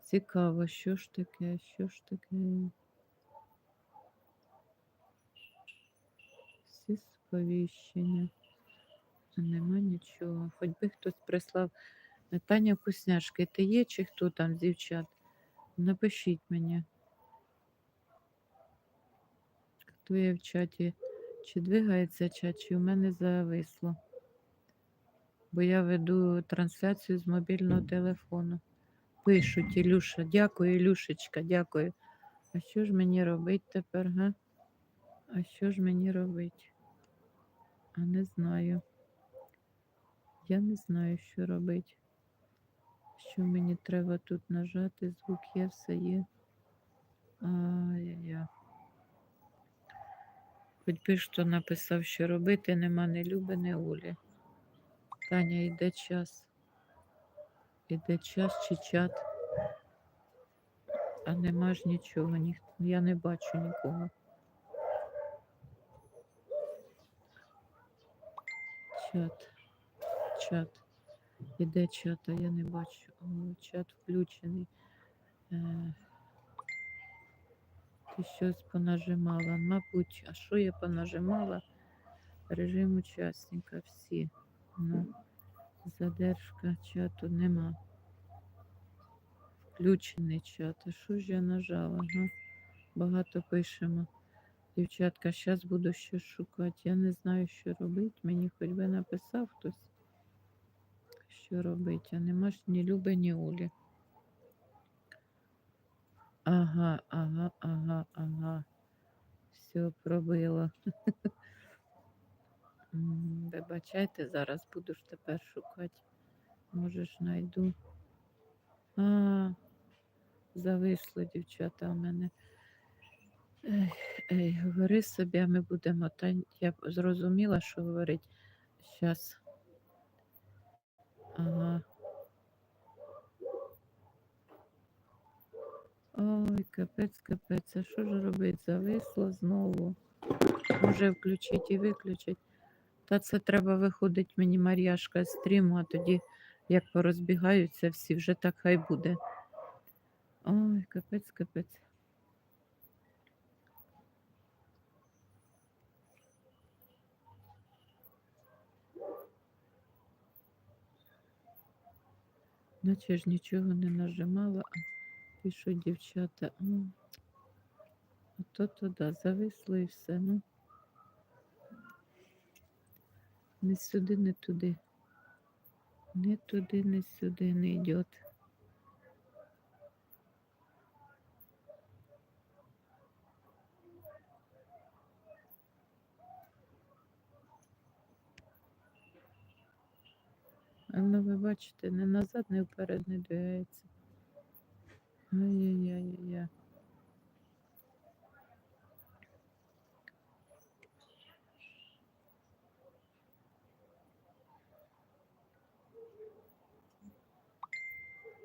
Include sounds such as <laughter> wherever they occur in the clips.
Цікаво, що ж таке, що ж таке. Всі сповіщення. Нема нічого. Хоч би хтось прислав. Е, Таня Вкусняшки, ти є чи хто там з дівчат? Напишіть мені. Хто є в чаті? Чи двигається чат, чи у мене зависло? Бо я веду трансляцію з мобільного телефону. Пишуть, Ілюша. Дякую, Ілюшечка, дякую. А що ж мені робить тепер, га? А що ж мені робить? А не знаю. Я не знаю, що робить. Що мені треба тут нажати? Звук є, все є. Ай-яй-яй. Хоч би що написав, що робити, нема ні Люби, ні Олі. Таня, йде час. Іде час чи чат. А нема ж нічого, ніх... я не бачу нікого. Чат. Чат. Іде чат, а я не бачу. О, чат включений. Е... Ти щось понажимала. Мабуть, а що я понажимала? Режим учасника всі. Задержка чату нема. Включений чат. А що ж я нажала? Ага. Багато пишемо. Дівчатка, зараз буду щось шукати. Я не знаю, що робити. Мені хоч би написав хтось, що робити, а нема ж ні Люби, ні Олі. Ага, ага, ага, ага. Все пробило. <laughs> Вибачайте, зараз буду ж тепер шукати. Може знайду. А, зависло, дівчата, у мене. Ей, ей, говори собі, а ми будемо. Та я зрозуміла, що говорить. Щас. Ага. Ой, капець, капець, а що ж робить? Зависло знову. Може включить і виключить. Та це треба виходить мені Мар'яшка з стріму, а тоді як порозбігаються всі, вже так хай буде. Ой, капець, капець. Наче ж нічого не нажимала, а пишуть дівчата. Ото туди зависло і все. Ну. Не сюди, не туди. Не туди, не сюди не йде. А ну ви бачите, не назад, не вперед не двигається. Ай-яй-яй-яй.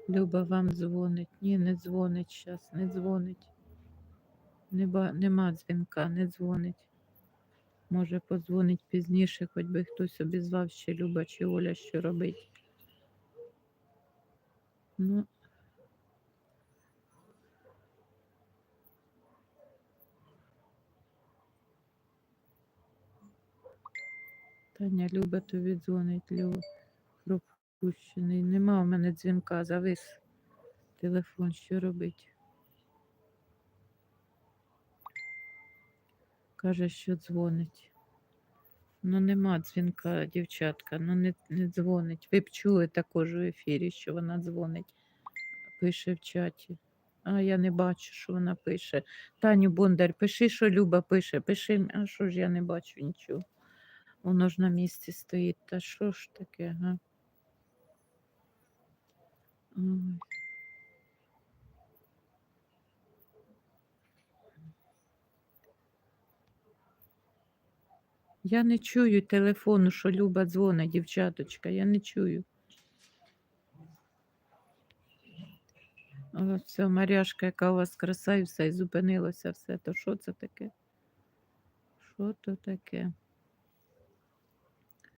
Люба вам дзвонить. Ні, не дзвонить зараз, не дзвонить. Неба, нема дзвінка, не дзвонить. Може, подзвонить пізніше, хоч би хтось обізвав ще Люба чи Оля, що робить. Ну, Таня Люба тобі дзвонить, Люба пропущений. Нема у мене дзвінка, завис телефон, що робить. Каже, що дзвонить. Ну, нема дзвінка, дівчатка, ну не, не дзвонить. Ви б чули також у ефірі, що вона дзвонить, пише в чаті. А я не бачу, що вона пише. Таню Бондар, пиши, що Люба пише, пиши, а що ж я не бачу нічого. Воно ж на місці стоїть. Та що ж таке, га? Я не чую телефону, що Люба дзвонить, дівчаточка, я не чую. О, все, Маряшка, яка у вас краса і все, і зупинилося все. То що це таке? Що то таке?